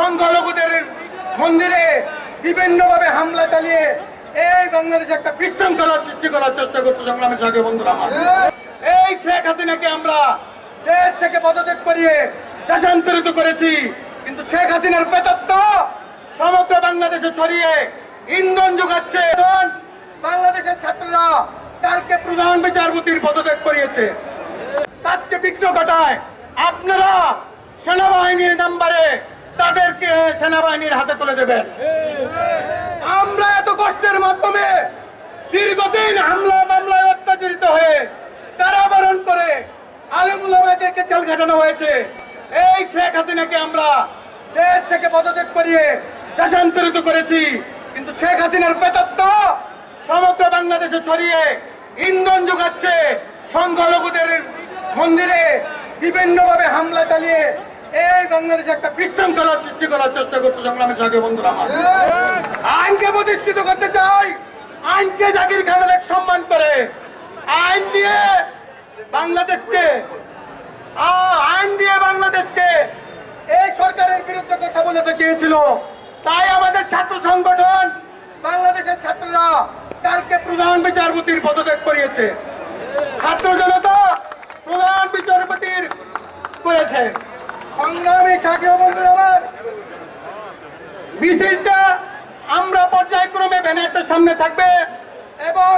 সংখ্যালঘুদের মন্দিরে বিভিন্নভাবে হামলা চালিয়ে এই বাংলাদেশে একটা বিশৃঙ্খলা সৃষ্টি করার চেষ্টা করছে সংগ্রামের সাথে বন্ধুরা এই শেখ হাসিনাকে আমরা দেশ থেকে পদত্যাগ করিয়ে দেশান্তরিত করেছি, কিন্তু শেখ হাসিনার বেতত্ব সমগ্র বাংলাদেশে ছড়িয়ে ইন্ধন যোগাচ্ছে। বাংলাদেশের ছাত্ররা কালকে প্রধান বিচারপতির পদত্যাগ করিয়েছে। কাজকে বিঘ্ন ঘটায়। আপনারা সেনাবাহিনীর নাম্বারে তাদেরকে সেনাবাহিনীর হাতে তুলে দেবেন। আমরা এত কষ্টের মাধ্যমে দীর্ঘদিন হামলা মামলায় অত্যাচারিত হয়ে কারাবরণ করে আলেমুলামাদেরকে জেল খাটানো হয়েছে। এই শেখ হাসিনাকে আমরা দেশ থেকে পদত্যাগ করিয়ে দেশান্তরিত করেছি। কিন্তু শেখ হাসিনার বেতত্ব সমগ্র বাংলাদেশে ছড়িয়ে ইন্ধন যোগাচ্ছে সংখ্যালঘুদের মন্দিরে। বিভিন্নভাবে হামলা চালিয়ে এই বাংলাদেশে একটা বিশৃঙ্খলা সৃষ্টি করার চেষ্টা করছে সংগ্রামের সাথে বন্ধুরা আইনকে প্রতিষ্ঠিত করতে চাই। আইনকে জাকির খানের এক সম্মান করে। আইন দিয়ে বাংলাদেশকে আইন দিয়ে বাংলাদেশকে এই সরকারের বিরুদ্ধে কথা বলতে চেয়েছিল। তাই আমাদের ছাত্র সংগঠন, বাংলাদেশের ছাত্ররা কালকে প্রধান বিচারপতির পদত্যাগ করিয়েছে। ছাত্র জনতা প্রধান বিচারপতির করেছে। সংগ্রামী সাথী বন্ধু আমার বিশেষটা আমরা পর্যায়ক্রমে ব্যানারটা সামনে থাকবে এবং